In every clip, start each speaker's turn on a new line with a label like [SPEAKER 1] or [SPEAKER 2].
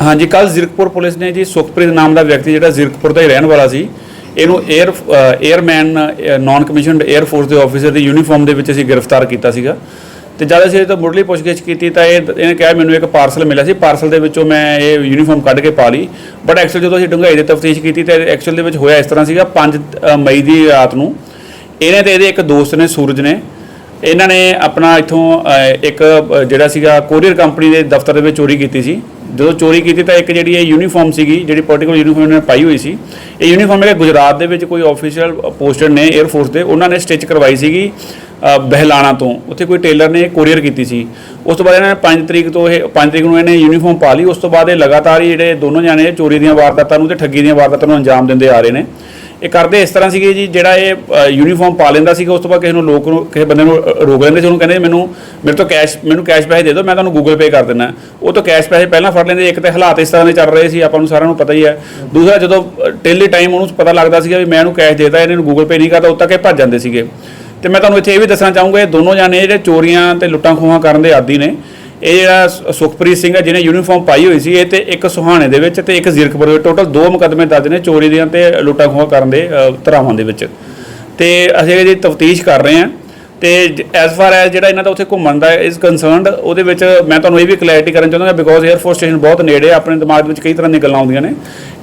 [SPEAKER 1] ਹਾਂਜੀ ਕੱਲ ਜ਼ਿਰਕਪੁਰ ਪੁਲਿਸ ਨੇ ਜੀ ਸੁਖਪ੍ਰੀਤ ਨਾਮ ਦਾ ਵਿਅਕਤੀ ਜਿਹੜਾ ਜ਼ਿਰਕਪੁਰ ਦਾ ਹੀ ਰਹਿਣ ਵਾਲਾ ਸੀ, ਇਹਨੂੰ air airman non commissioned air force ਦੇ ਆਫੀਸਰ ਦੀ ਯੂਨੀਫਾਰਮ ਦੇ ਵਿੱਚ ਅਸੀਂ ਗ੍ਰਿਫਤਾਰ ਕੀਤਾ ਸੀਗਾ। ਤੇ ਜਦ ਅਸੀਂ ਇਹ ਤੋਂ ਮੁੱਢਲੀ ਪੁੱਛਗਿੱਛ ਕੀਤੀ ਤਾਂ ਇਹ ਇਹਨੇ ਕਿਹਾ ਮੈਨੂੰ ਇੱਕ ਪਾਰਸਲ ਮਿਲਿਆ ਸੀ। ਪਾਰਸਲ ਦੇ ਵਿੱਚੋਂ ਮੈਂ ਇਹ ਯੂਨੀਫਾਰਮ ਕੱਢ ਕੇ ਪਾ ਲਈ। ਬਟ ਐਕਚੁਅਲ ਜਦੋਂ ਅਸੀਂ ਡੁੰਗਾਈ ਦੀ ਤਫਤੀਸ਼ ਕੀਤੀ ਤਾਂ ਐਕਚੁਅਲ ਦੇ ਵਿੱਚ ਹੋਇਆ ਇਸ ਤਰ੍ਹਾਂ ਸੀਗਾ 5 ਮਈ ਦੀ ਰਾਤ ਨੂੰ। ਇਹਨੇ ਤੇ ਇਹਦੇ ਇੱਕ ਦੋਸਤ ਨੇ, ਸੂਰਜ ਨੇ ਇਹਨਾਂ ਨੇ ਆਪਣਾ ਇਥੋਂ ਇੱਕ ਜਿਹੜਾ ਸੀਗਾ ਕੋਰੀਅਰ ਕੰਪਨੀ ਦੇ ਦਫ਼ਤਰ ਦੇ ਵਿੱਚ ਚੋਰੀ ਕੀਤੀ ਸੀ। ਜਦੋਂ ਚੋਰੀ ਕੀਤੀ ਤਾਂ ਇੱਕ ਜਿਹੜੀ ਇਹ ਯੂਨੀਫਾਰਮ ਸੀਗੀ, ਜਿਹੜੀ ਪੋਲੀਟੀਕਲ ਯੂਨੀਫਾਰਮ ਇਹਨਾਂ ਨੇ ਪਾਈ ਹੋਈ ਸੀ, ਇਹ ਯੂਨੀਫਾਰਮ ਹੈ ਗੁਜਰਾਤ ਦੇ ਵਿੱਚ ਕੋਈ ਆਫੀਸ਼ੀਅਲ ਪੋਸਟਡ ਨੇ 에ਅਰ ਫੋਰਸ ਦੇ, ਉਹਨਾਂ ਨੇ ਸਟਿਚ ਕਰਵਾਈ ਸੀਗੀ ਬਹਿਲਾਣਾ ਤੋਂ। ਉੱਥੇ ਕੋਈ ਟੇਲਰ ਨੇ ਕੋਰੀਅਰ ਕੀਤੀ ਸੀ। ਉਸ ਤੋਂ ਬਾਅਦ ਇਹਨਾਂ ਨੇ 5 ਤਰੀਕ ਤੋਂ ਇਹ 5 ਤਰੀਕ ਨੂੰ ਇਹਨੇ ਯੂਨੀਫਾਰਮ ਪਾ ਲਈ। ਉਸ ਤੋਂ ਬਾਅਦ ਇਹ ਲਗਾਤਾਰ ਹੀ ਜਿਹੜੇ ਦੋਨੋਂ ਜਾਣੇ ਚੋਰੀ ਦੀਆਂ ਵਾਰਦਾਤਾਂ ਨੂੰ ਤੇ ਠੱਗੀ ਦੀਆਂ ਵਾਰਦਾਤਾਂ ਨੂੰ ਅੰਜਾਮ ਦਿੰਦੇ ਆ ਰਹੇ ਨੇ। ਇਹ ਕਰਦੇ ਇਸ ਤਰ੍ਹਾਂ ਸੀਗੇ ਜੀ ਜਿਹੜਾ ਇਹ ਅ, ਯੂਨੀਫਾਰਮ ਪਾ ਲੈਂਦਾ ਸੀਗਾ ਉਸ ਤੋਂ ਬਾਅਦ ਕਿਸੇ ਨੂੰ ਲੋਕ ਨੂੰ ਕਿਸੇ ਬੰਦੇ ਨੂੰ ਰੋਕ ਲੈਂਦੇ ਸੀ ਉਹਨੂੰ ਕਹਿੰਦੇ ਮੈਨੂੰ ਮੇਰੇ ਤੋਂ ਕੈਸ਼ ਮੈਨੂੰ ਕੈਸ਼ ਪੈਸੇ ਦੇ ਦਿਓ ਮੈਂ ਤੁਹਾਨੂੰ ਗੂਗਲ ਪੇ ਕਰ ਦਿੰਦਾ। ਉਹ ਤੋਂ ਕੈਸ਼ ਪੈਸੇ ਪਹਿਲਾਂ ਫੜ ਲੈਂਦੇ ਇੱਕ ਤੇ ਹਾਲਾਤ ਇਸ ਤਰ੍ਹਾਂ ਦੇ ਚੱਲ ਰਹੇ ਸੀ ਆਪਾਂ ਨੂੰ ਸਾਰਿਆਂ ਨੂੰ ਪਤਾ ਹੀ ਹੈ। ਦੂਸਰਾ ਜਦੋਂ ਟੇਲੀ ਟਾਈਮ ਉਹਨੂੰ ਪਤਾ ਲੱਗਦਾ ਸੀਗਾ ਵੀ ਮੈਂ ਇਹਨੂੰ ਕੈਸ਼ ਦੇਦਾ ਇਹਨੇ ਨੂੰ ਗੂਗਲ ਪੇ ਨਹੀਂ ਕਰਦਾ ਉਹ ਤੱਕ ਇਹ ਭੱਜ ਜਾਂਦੇ ਸੀਗੇ। ਤੇ ਮੈਂ ਤੁਹਾਨੂੰ ਇੱਥੇ ਇਹ ਵੀ ਦੱਸਣਾ ਚਾਹੂੰਗਾ ਇਹ ਦੋਨੋਂ ਜਾਣੇ ਜਿਹੜੇ ਚੋਰੀਆਂ ਤੇ ਲੁੱਟਾਂ ਖੋਹਾਂ ਕਰਨ ਦੇ ਆਦੀ ਨੇ ਇਹ ਜਿਹੜਾ ਸੁਖਪ੍ਰੀਤ ਸਿੰਘ ਹੈ ਜਿਹਨੇ ਯੂਨੀਫਾਰਮ ਪਾਈ ਹੋਈ ਸੀ, ਇਹ ਤੇ ਇੱਕ ਸੁਹਾਣੇ ਦੇ ਵਿੱਚ ਤੇ ਇੱਕ ਜ਼ੀਰਕਪੁਰ ਦੇ ਵਿੱਚ। ਟੋਟਲ ਦੋ ਮੁਕੱਦਮੇ ਦਰਜ ਨੇ ਚੋਰੀ ਦੀਆਂ ਤੇ ਲੁੱਟਾਂ ਖੋਹਾਂ ਕਰਨ ਦੇ ਧਰਾਵਾਂ ਦੇ ਵਿੱਚ। ਤੇ ਅਸੀਂ ਇਹਦੀ ਤਫਤੀਸ਼ ਕਰ ਰਹੇ ਹਾਂ। ਤੇ ਐਸ ਫਾਰ ਐਸ ਜਿਹੜਾ ਇਹਨਾਂ ਦਾ ਉੱਥੇ ਘੁੰਮਣ ਦਾ ਇਸ ਕਨਸਰਨਡ ਉਹਦੇ ਵਿੱਚ ਮੈਂ ਤੁਹਾਨੂੰ ਇਹ ਵੀ ਕਲੈਰਿਟੀ ਕਰਨ ਚਾਹੁੰਦਾ ਬਿਕੋਜ਼ 에ਅਰਫੋਰਸ ਸਟੇਸ਼ਨ ਬਹੁਤ ਨੇੜੇ ਆ, ਆਪਣੇ ਦਿਮਾਗ ਵਿੱਚ ਕਈ ਤਰ੍ਹਾਂ ਦੀਆਂ ਗੱਲਾਂ ਆਉਂਦੀਆਂ ਨੇ।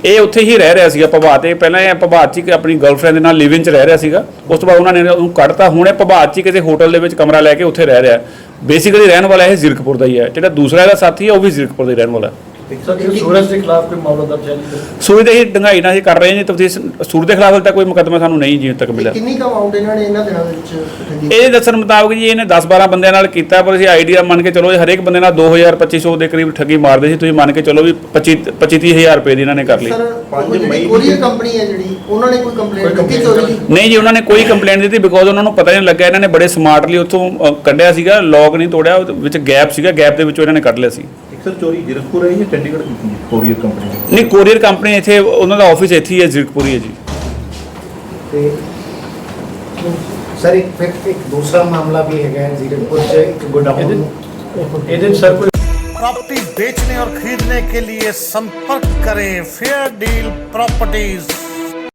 [SPEAKER 1] ਇਹ ਉੱਥੇ ਹੀ ਰਹਿ ਰਿਹਾ ਸੀਗਾ ਪ੍ਰਭਾਤ ਇਹ ਪਹਿਲਾਂ ਇਹ ਪ੍ਰਭਾਤ ਜੀ ਹੀ ਆਪਣੀ ਗਰਲਫ੍ਰੈਂਡ ਦੇ ਨਾਲ ਲਿਵਿੰਗ 'ਚ ਰਹਿ ਰਿਹਾ ਸੀਗਾ। ਉਸ ਤੋਂ ਬਾਅਦ ਉਹਨਾਂ ਨੇ ਉਹਨੂੰ ਕੱਢਤਾ। ਹੁਣ ਇਹ ਪ੍ਰਭਾਤ 'ਚ ਕਿਸੇ ਹੋਟਲ ਦੇ ਵਿੱਚ ਕਮਰਾ ਲੈ ਕੇ ਉੱਥੇ ਰਹਿ ਰਿਹਾ ਬੇਸਿਕਲੀ ਰਹਿਣ ਵਾਲਾ ਇਹ ਜ਼ਿਰਕਪੁਰ ਦਾ ਹੀ ਹੈ। ਜਿਹੜਾ ਦੂਸਰਾ ਇਹਦਾ ਸਾਥੀ ਹੈ, ਉਹ ਵੀ ਜ਼ਿਰਕਪੁਰ ਦਾ ਹੀ ਰਹਿਣ ਵਾਲਾ ਹੈ।
[SPEAKER 2] ਸਰ ਇਹ ਸੂਰਜ ਦੇ ਖਿਲਾਫ ਕੋਈ ਮਾਮਲਾ ਦਰਜ ਹੈ ਜੀ?
[SPEAKER 1] ਸੂਰਜ ਦੇ ਹੀ ਡੰਗਾਈ ਨਾਲ ਅਸੀਂ ਕਰ ਰਹੇ ਜੀ ਤਫਤੀਸ਼ ਸੂਰਜ ਦੇ ਖਿਲਾਫ ਹਾਲੇ ਤੱਕ ਕੋਈ ਮੁਕੱਦਮਾ ਸਾਨੂੰ ਨਹੀਂ ਜੀ ਤੱਕ ਮਿਲਿਆ।
[SPEAKER 2] ਕਿੰਨੀ ਕੁ ਅਮਾਉਂਟ ਇਹਨਾਂ ਨੇ ਇਹਨਾਂ ਦਿਨਾਂ ਦੇ ਵਿੱਚ
[SPEAKER 1] ਇਹ ਦੱਸਣ ਮੁਤਾਬਕ ਜੀ ਇਹਨੇ 10-12 ਬੰਦਿਆਂ ਨਾਲ ਕੀਤਾ ਪਰ ਅਸੀਂ ਆਈਡੀਆ ਮੰਨ ਕੇ ਚਲੋ ਹਰੇਕ ਬੰਦੇ ਨਾਲ 2000 2500 ਦੇ ਕਰੀਬ ਠੱਗੀ ਮਾਰਦੇ ਸੀ ਤੁਸੀਂ ਮੰਨ ਕੇ ਚਲੋ ਵੀ 25 25000 ਰੁਪਏ ਦੀ ਇਹਨਾਂ ਨੇ ਕਰ ਲਈ।
[SPEAKER 2] ਸਰ
[SPEAKER 3] ਪੰਜ
[SPEAKER 2] ਉਹ ਜਿਹੜੀ
[SPEAKER 3] ਮਈ
[SPEAKER 2] ਕੋਰੀਅਰ ਕੰਪਨੀ ਹੈ ਜਿਹੜੀ ਉਹਨਾਂ ਨੇ ਕੋਈ ਕੰਪਲੇਂਟ ਦਿੱਤੀ ਚੋਰੀ? ਦੀ
[SPEAKER 1] ਨਹੀਂ ਜੀ ਉਹਨਾਂ ਨੇ ਕੋਈ ਕੰਪਲੇਂਟ ਦਿੱਤੀ ਬਿਕੋਜ਼ ਉਹਨਾਂ ਨੂੰ ਪਤਾ ਨਹੀਂ ਲੱਗਾ ਇਹਨਾਂ ਨੇ ਬੜੇ ਸਮਾਰਟਲੀ ਉੱਥੋਂ ਕੱਢਿਆ ਸੀਗਾ ਲੌਕ ਨਹੀਂ ਤੋੜਿਆ ਵਿੱਚ ਗੈਪ ਸੀਗਾ ਗੈਪ ਦੇ ਵਿੱਚੋਂ ਇਹਨਾਂ ਨੇ ਕੱਢ ਲਿਆ ਸੀ।
[SPEAKER 4] ਇੱਕ ਸਰ ਚੋਰੀ ਜ਼ਿਰਕਪੁਰ ਹੈ ਜਾਂ ਚੰਡੀਗੜ੍ਹ ਕੀਤੀ ਹੈ ਕੋਰੀਅਰ ਕੰਪਨੀ ਨੇ
[SPEAKER 1] ਨਹੀਂ ਕੋਰੀਅਰ ਕੰਪਨੀ ਇੱਥੇ ਉਹਨਾਂ ਦਾ ਆਫਿਸ ਇੱਥੇ ਹੀ ਹੈ ਜ਼ਿਰਕਪੁਰੀ ਹੈ ਜੀ
[SPEAKER 3] ਤੇ ਸਰ ਇੱਕ ਫਿਰ ਇੱਕ ਦੂਸਰਾ ਮਾਮਲਾ ਵੀ ਹੈਗਾ ਹੈ ਜ਼ੀਰਕਪੁਰ ਚ ਇੱਕ ਗੋਡਾਊਨ
[SPEAKER 2] ਇਹਦੇ ਸਰ ਕੋਈ
[SPEAKER 5] प्रॉपर्टी बेचने और खरीदने के लिए संपर्क करें फेयर डील प्रॉपर्टीज